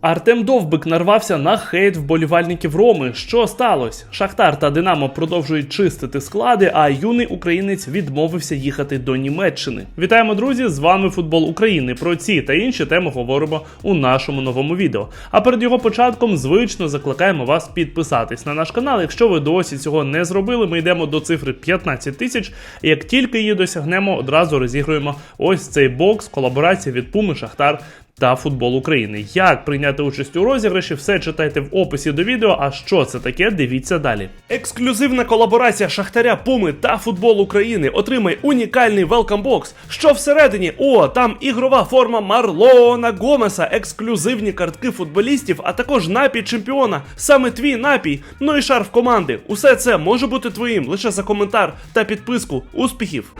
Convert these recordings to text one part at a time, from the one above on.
Артем Довбик нарвався на хейт вболівальників Роми. Що сталося? Шахтар та Динамо продовжують чистити склади, а юний українець відмовився їхати до Німеччини. Вітаємо, друзі! З вами футбол України. Про ці та інші теми говоримо у нашому новому відео. А перед його початком, звично, закликаємо вас підписатись на наш канал. Якщо ви досі цього не зробили, ми йдемо до цифри 15 тисяч. Як тільки її досягнемо, одразу розігруємо ось цей бокс колаборація від Пуми Шахтар та футбол України. Як прийняти участь у розіграші, все читайте в описі до відео. А що це таке? Дивіться далі. Ексклюзивна колаборація Шахтаря Пуми та футбол України. Отримай унікальний box. Що всередині? О, там ігрова форма Марлона Гомеса, ексклюзивні картки футболістів, а також напій чемпіона. Саме твій напій. Ну і шарф команди. Усе це може бути твоїм лише за коментар та підписку. Успіхів!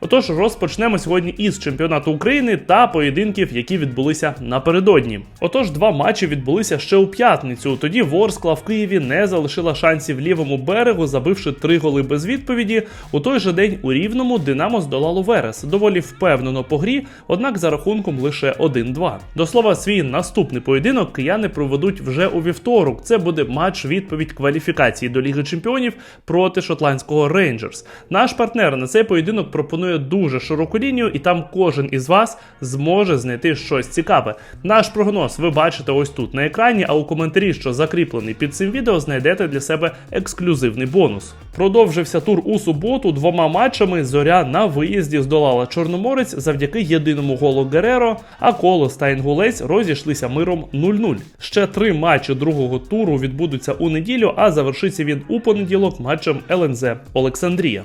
Отож, розпочнемо сьогодні із чемпіонату України та поєдинків, які відбулися напередодні. Отож, два матчі відбулися ще у п'ятницю. Тоді Ворскла в Києві не залишила шансів лівому берегу, забивши три голи без відповіді. У той же день у Рівному Динамо здолало Верес. Доволі впевнено по грі, однак за рахунком лише 1-2. До слова, свій наступний поєдинок кияни проведуть вже у вівторок. Це буде матч відповідь кваліфікації до Ліги Чемпіонів проти шотландського Рейнджерс. Наш партнер на цей поєдинок пропонує дуже широку лінію, і там кожен із вас зможе знайти щось цікаве. Наш прогноз ви бачите ось тут на екрані, а у коментарі, що закріплений під цим відео, знайдете для себе ексклюзивний бонус. Продовжився тур у суботу двома матчами. Зоря на виїзді здолала Чорноморець завдяки єдиному голу Гереро, а Колос та Інгулець розійшлися миром 0-0. Ще три матчі другого туру відбудуться у неділю, а завершиться він у понеділок матчем ЛНЗ Олександрія.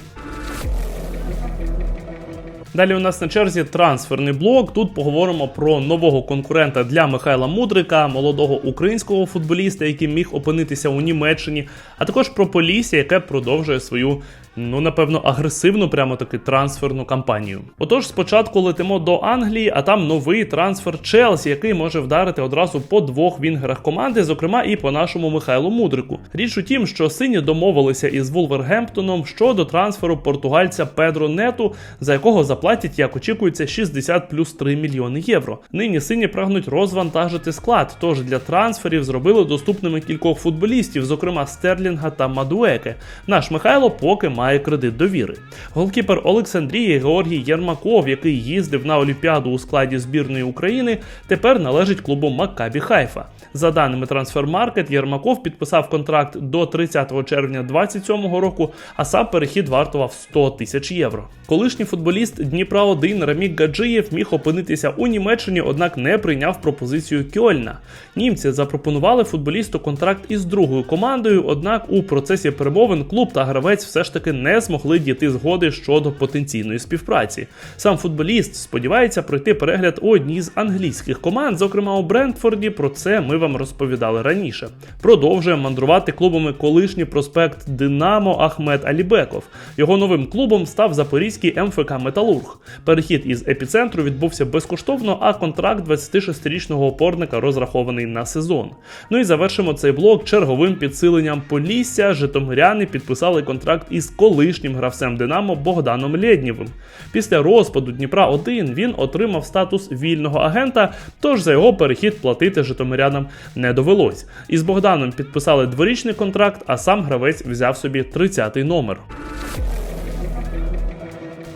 Далі у нас на черзі трансферний блок. Тут поговоримо про нового конкурента для Михайла Мудрика, молодого українського футболіста, який міг опинитися у Німеччині, а також про Полісся, яке продовжує свою. Ну, напевно, агресивну, прямо таки трансферну кампанію. Отож, спочатку летимо до Англії, а там новий трансфер Челсі, який може вдарити одразу по двох вінгерах команди, зокрема і по нашому Михайлу Мудрику. Річ у тім, що сині домовилися із Вулвергемптоном щодо трансферу португальця Педро Нету, за якого заплатять, як очікується, 60 плюс 3 мільйони євро. Нині сині прагнуть розвантажити склад, тож для трансферів зробили доступними кількох футболістів, зокрема Стерлінга та Мадуеке. Наш Михайло поки має кредит довіри. Голкіпер Олександрії Георгій Єрмаков, який їздив на Олімпіаду у складі збірної України, тепер належить клубу Маккабі Хайфа. За даними Трансфермаркет, Єрмаков підписав контракт до 30 червня 2027 року, а сам перехід вартував 100 тисяч євро. Колишній футболіст Дніпра 1 Рамік Гаджиєв міг опинитися у Німеччині, однак не прийняв пропозицію Кьольна. Німці запропонували футболісту контракт із другою командою, однак у процесі перемовин клуб та гравець все ж таки не змогли дійти згоди щодо потенційної співпраці. Сам футболіст сподівається пройти перегляд у одній з англійських команд, зокрема у Брентфорді. Про це ми вам розповідали раніше. Продовжує мандрувати клубами колишній проспект Динамо Ахмед Алібеков. Його новим клубом став запорізький МФК Металург. Перехід із епіцентру відбувся безкоштовно, а контракт 26-річного опорника розрахований на сезон. Ну і завершимо цей блок черговим підсиленням Полісся. Житомиряни підписали контракт із колишнім гравцем Динамо Богданом Лєднєвим. Після розпаду Дніпра 1 він отримав статус вільного агента, тож за його перехід платити житомирянам не довелось. Із Богданом підписали дворічний контракт, а сам гравець взяв собі 30-й номер.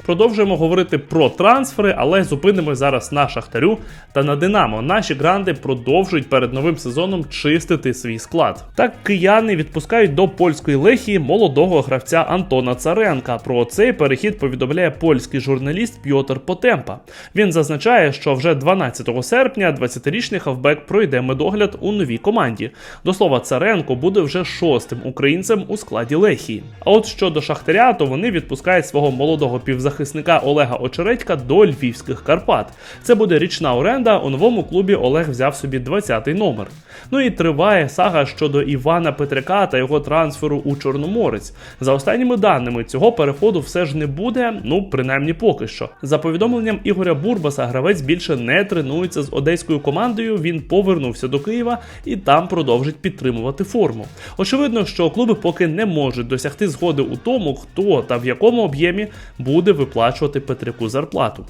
Продовжуємо говорити про трансфери, але зупинимось зараз на Шахтарю та на Динамо. Наші гранди продовжують перед новим сезоном чистити свій склад. Так кияни відпускають до польської лехії молодого гравця Антона Царенка. Про цей перехід повідомляє польський журналіст Пьотр Потемпа. Він зазначає, що вже 12 серпня 20-річний хавбек пройде медогляд у новій команді. До слова, Царенко буде вже шостим українцем у складі Лехії. А от щодо Шахтаря, то вони відпускають свого молодого півзахисника захисника Олега Очередька до Львівських Карпат. Це буде річна оренда. У новому клубі Олег взяв собі 20-й номер. Ну і триває сага щодо Івана Петряка та його трансферу у Чорноморець. За останніми даними, цього переходу все ж не буде, ну принаймні поки що. За повідомленням Ігоря Бурбаса, гравець більше не тренується з одеською командою. Він повернувся до Києва і там продовжить підтримувати форму. Очевидно, що клуби поки не можуть досягти згоди у тому, хто та в якому об'ємі буде виплачувати Петряку зарплату.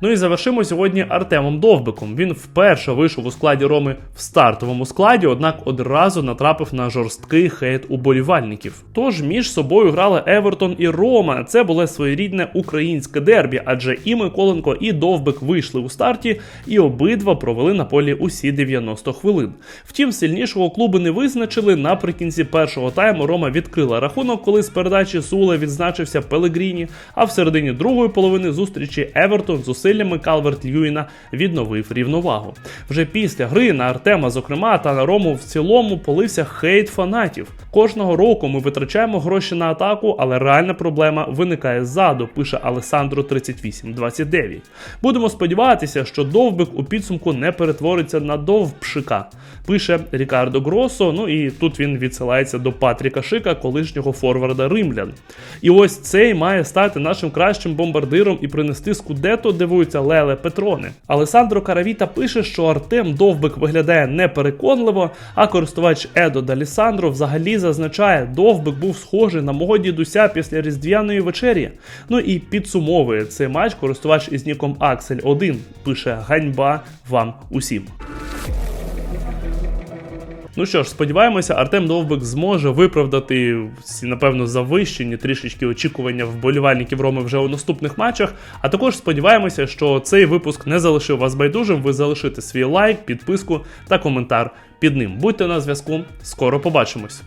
Ну і завершимо сьогодні Артемом Довбиком. Він вперше вийшов у складі Роми в стартовому складі, однак одразу натрапив на жорсткий хейт уболівальників. Тож між собою грали Евертон і Рома. Це було своєрідне українське дербі, адже і Миколенко, і Довбик вийшли у старті, і обидва провели на полі усі 90 хвилин. Втім, сильнішого клубу не визначили. Наприкінці першого тайму Рома відкрила рахунок, коли з передачі Сула відзначився Пелегріні. А в середині другої половини зустрічі Евертон зусиллями Калверт Льюіна відновив рівновагу. Вже після гри на Артема, зокрема, та на Рому в цілому полився хейт фанатів. Кожного року ми витрачаємо гроші на атаку, але реальна проблема виникає ззаду, пише Алесандро 3829. Будемо сподіватися, що довбик у підсумку не перетвориться на довбшика. Пише Рікардо Гросо. Ну і тут він відсилається до Патріка Шика, колишнього форварда римлян. І ось цей має стати нашим кращим бомбардиром і принести скудето, дивується Леле Петрони. Алесандро Каравіта пише, що Артем Довбик виглядає непереконливо, а користувач Едо Далісандро взагалі зазначає, Довбик був схожий на мого дідуся після різдвяної вечері. Ну і підсумовує цей матч користувач із ніком Аксель 1 пише ганьба вам усім. Ну що ж, сподіваємося, Артем Довбик зможе виправдати всі, напевно, завищені трішечки очікування вболівальників Роми вже у наступних матчах. А також сподіваємося, що цей випуск не залишив вас байдужим. Ви залишите свій лайк, підписку та коментар під ним. Будьте на зв'язку, скоро побачимось.